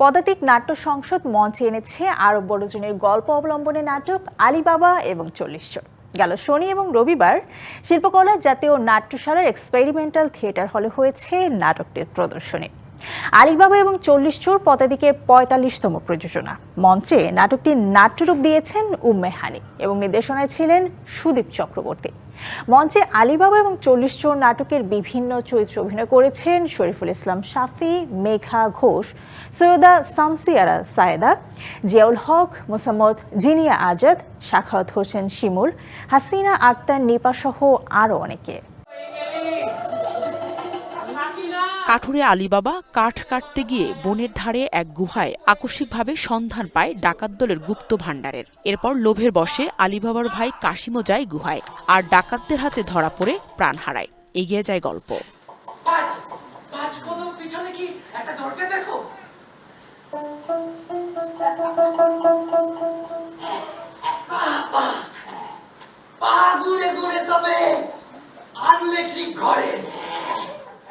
পদাতিক নাট্য সংসদ মঞ্চে এনেছে আরব বড়জনের গল্প অবলম্বনে নাটক, আলিবাবা এবং চল্লিশ জন। গেল শনি এবং রবিবার শিল্পকলা জাতীয় নাট্যশালার এক্সপেরিমেন্টাল থিয়েটার হলে হয়েছে নাটকটির প্রদর্শনী। আলিবাবা এবং চল্লিশ চোর পদাতিকের পঁয়তাল্লিশতম প্রযোজনা। মঞ্চে নাটকটির নাট্যরূপ দিয়েছেন উম্মে হানি এবং নির্দেশনায় ছিলেন সুদীপ চক্রবর্তী। মঞ্চে আলিবাবা এবং চল্লিশ চোর নাটকের বিভিন্ন চরিত্রে অভিনয় করেছেন শরীফুল ইসলাম শাফি, মেঘা ঘোষ, সৈয়দা সামসিয়ারা সায়েদা, জিয়াউল হক, মোসাম্মদ জিনিয়া আজাদ, শাখাওয়াত হোসেন শিমুল, হাসিনা আক্তার নিপা সহ আরও অনেকে। কাঠুরে আলিবাবা কাঠ কাটতে গিয়ে বনের ধারে এক গুহায় আকস্মিকভাবে সন্ধান পায় ডাকাত দলের গুপ্ত ভাণ্ডারের। এরপর লোভের বসে আলিবাবার ভাই কাশিমো যায় গুহায়, আর ডাকাতদের হাতে ধরা পড়ে প্রাণ হারায়। এগিয়ে যায় গল্প।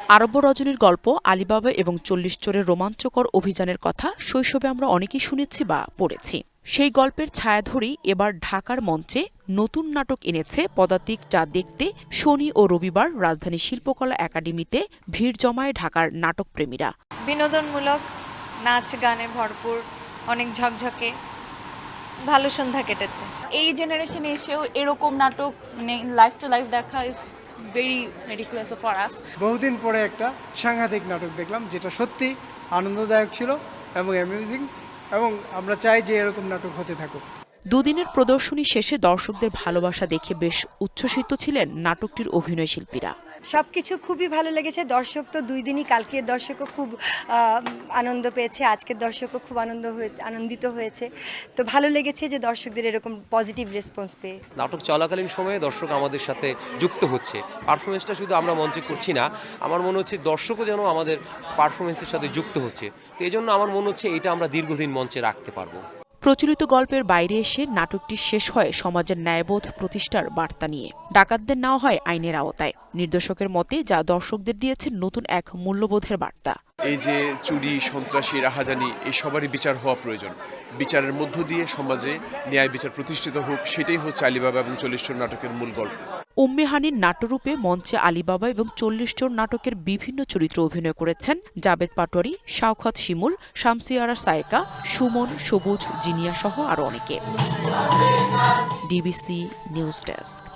আরব্য রজনীর গল্প আলিবাবা এবং চল্লিশ চোরের রোমাঞ্চকর অভিযানের কথা শৈশবে আমরা অনেকেই শুনেছি বা পড়েছি। সেই গল্পের ছায়া ধরেই এবার ঢাকার মঞ্চে নতুন নাটক এনেছে পদাতিক যা দেখতে শনি ও রবিবার রাজধানী শিল্পকলা একাডেমিতে ভিড় জমায় ঢাকার নাটকপ্রেমীরা। বিনোদনমূলক নাচ গানে ভরপুর অনেক ঝকঝকে ভালো সন্ধ্যা কেটেছে। এই জেনারেশনে এসেও এরকম নাটক মানে লাইফ টু লাইফ দেখা is very ridiculous for us বহুদিন পরে একটা সাংঘাতিক নাটক দেখলাম যেটা সত্যি আনন্দদায়ক ছিল এবং অ্যামিউজিং এবং আমরা চাই যে এরকম নাটক হতে থাকুক। দুদিনের প্রদর্শনী শেষে দর্শকদের ভালোবাসা দেখে বেশ উচ্ছ্বসিত ছিলেন নাটকটির অভিনয় শিল্পীরা। সব কিছু খুবই ভালো লেগেছে। দর্শক তো দুই দিনই, কালকের দর্শকও খুব আনন্দ পেয়েছে, আজকের দর্শকও খুব আনন্দ হয়েছে, আনন্দিত হয়েছে। তো ভালো লেগেছে যে দর্শকদের এরকম পজিটিভ রেসপন্স পেয়ে। নাটক চলাকালীন সময়ে দর্শক আমাদের সাথে যুক্ত হচ্ছে। পারফরমেন্সটা শুধু আমরা মঞ্চে করছি না, আমার মনে হচ্ছে দর্শকও যেন আমাদের পারফরমেন্সের সাথে যুক্ত হচ্ছে। তো এই জন্য আমার মনে হচ্ছে এটা আমরা দীর্ঘদিন মঞ্চে রাখতে পারব। প্রচলিত গল্পের বাইরে এসে নাটকটি শেষ হয় সমাজের ন্যায়বোধ প্রতিষ্ঠার বার্তা নিয়ে। ডাকাতদের নেওয়া হয় আইনের আওতায়। নির্দেশকের মতে যা দর্শকদের দিয়েছে নতুন এক মূল্যবোধের বার্তা। এই যে চুরি, সন্ত্রাসী, রাহাজানি এই সবারই বিচার হওয়া প্রয়োজন। বিচারের মধ্য দিয়ে সমাজে ন্যায় বিচার প্রতিষ্ঠিত হোক, সেটাই হচ্ছে আলিবাবা এবং চল্লিশ জন নাটকের মূল গল্প। উম্মেহানির নাট্যরূপে মঞ্চে আলিবাবা এবং চল্লিশ জন নাটকের বিভিন্ন চরিত্রে অভিনয় করেছেন জাবেদ পাটোয়ারি, শাওখত শিমুল, শামসিয়ারা সায়েকা, সুমন, সবুজ, জিনিয়া সহ আরও অনেকে। DBC news desk.